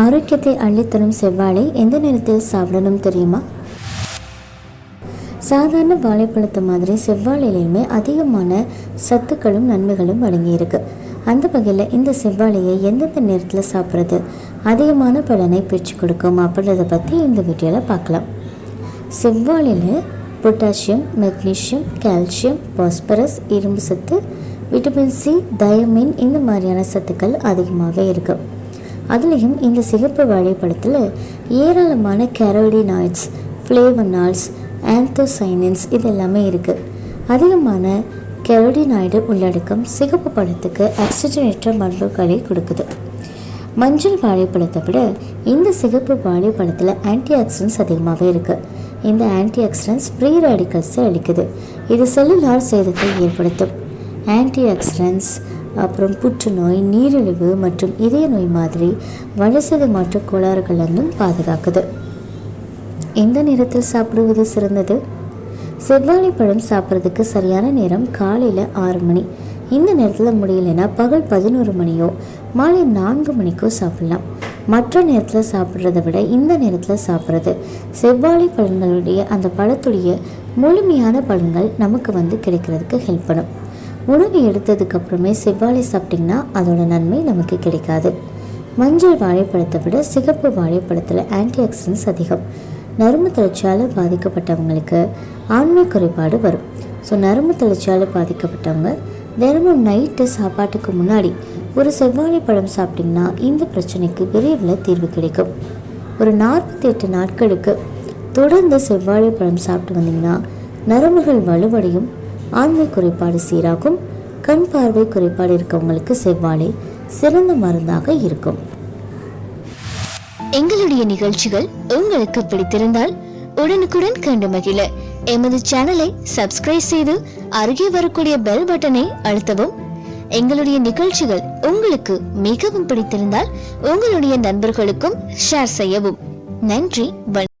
ஆரோக்கியத்தை அள்ளித்தரும் செவ்வாழை எந்த நேரத்தில் சாப்பிடணும் தெரியுமா? சாதாரண வாழைப்பழத்தை மாதிரி செவ்வாழையிலையுமே அதிகமான சத்துக்களும் நன்மைகளும் அடங்கியிருக்கு அந்த வகையில் இந்த செவ்வாழையை எந்தெந்த நேரத்தில் சாப்பிட்றது? அதிகமான பலனை பெற்றுக் கொடுக்கும் அப்படின்றத பற்றி இந்த வீடியோவில் பார்க்கலாம். செவ்வாழையில் பொட்டாசியம் மெக்னீஷியம் கால்சியம் பாஸ்பரஸ் இரும்பு சத்து விட்டமின் சி தயமின் இந்த மாதிரியான சத்துக்கள் அதிகமாகவே இருக்குது அதுலேயும் இந்த சிகப்பு வாழைப்பழத்தில் ஏராளமான கேரோடினாய்ட்ஸ் ஃப்ளேவனால்ஸ் ஆந்தோசைனின்ஸ் இது எல்லாமே இருக்குது அதிகமான கெரோடினாய்டு உள்ளடக்கம் சிகப்பு பழத்துக்கு ஆக்சிஜனேற்ற பண்புகளை கொடுக்குது. மஞ்சள் வாழைப்பழத்தை விட இந்த சிகப்பு வாழைப்பழத்தில் ஆன்டி ஆக்சிடென்ட்ஸ் அதிகமாகவே இருக்குது இந்த ஆன்டி ஆக்சிடென்ட்ஸ் ஃப்ரீ ரேடிக்கல்ஸை அளிக்குது. இது செல்லுலார் சேதத்தை ஏற்படுத்தும். ஆன்டி ஆக்சிடென்ட்ஸ் அப்புறம் புற்றுநோய் நீரிழிவு மற்றும் இதய நோய் மாதிரி வளர்சிதை மாற்ற கோளாறுகளிலிருந்தும் பாதுகாக்குது. எந்த நேரத்தில் சாப்பிடுவது சிறந்தது? செவ்வாழை பழம் சாப்பிட்றதுக்கு சரியான நேரம் காலையில் ஆறு மணி. இந்த நேரத்தில் முடியலைன்னா பகல் பதினோரு மணியோ மாலை நான்கு மணிக்கோ சாப்பிடலாம். மற்ற நேரத்தில் சாப்பிட்றத விட இந்த நேரத்தில் சாப்பிட்றது. செவ்வாழை பழங்களுடைய அந்த பழத்துடைய முழுமையான பழங்கள் நமக்கு வந்து கிடைக்கிறதுக்கு ஹெல்ப் பண்ணும். உணவு எடுத்ததுக்கு அப்புறமே செவ்வாழை சாப்பிட்டிங்கன்னா அதோட நன்மை நமக்கு கிடைக்காது. மஞ்சள் வாழைப்பழத்தை விட சிகப்பு வாழைப்பழத்தில் ஆன்டிஆக்சிடென்ட்ஸ் அதிகம். நரம்பு தளர்ச்சியால் பாதிக்கப்பட்டவங்களுக்கு ஆண்மை குறைபாடு வரும். ஸோ நரம்பு தளர்ச்சியால் பாதிக்கப்பட்டவங்க தினமும் நைட்டு சாப்பாட்டுக்கு முன்னாடி ஒரு செவ்வாழை பழம் சாப்பிட்டிங்கன்னா இந்த பிரச்சனைக்கு விரைவில் தீர்வு கிடைக்கும். ஒரு நாற்பத்தி எட்டு நாட்களுக்கு தொடர்ந்து செவ்வாழை பழம் சாப்பிட்டு வந்தீங்கன்னா நரம்புகள் வலுவடையும் ஆண்மை குறைபாடு சீராகும் கண் பார்வை குறைபாடு இருக்கவங்களுக்கு செவ்வாழை சிறந்த மருந்தாக இருக்கும். எங்களுடைய நிகழ்ச்சிகள் உங்களுக்கு பிடித்திருந்தால் உடனுக்குடன் கண்டு மகிழ. எமது சேனலை சப்ஸ்கிரைப் செய்து அருகே வரக்கூடிய பெல் பட்டனை அழுத்தவும். எங்களுடைய நிகழ்ச்சிகள் உங்களுக்கு மிகவும் பிடித்திருந்தால் உங்களுடைய நண்பர்களுக்கும் ஷேர் செய்யவும். நன்றி வணக்கம்.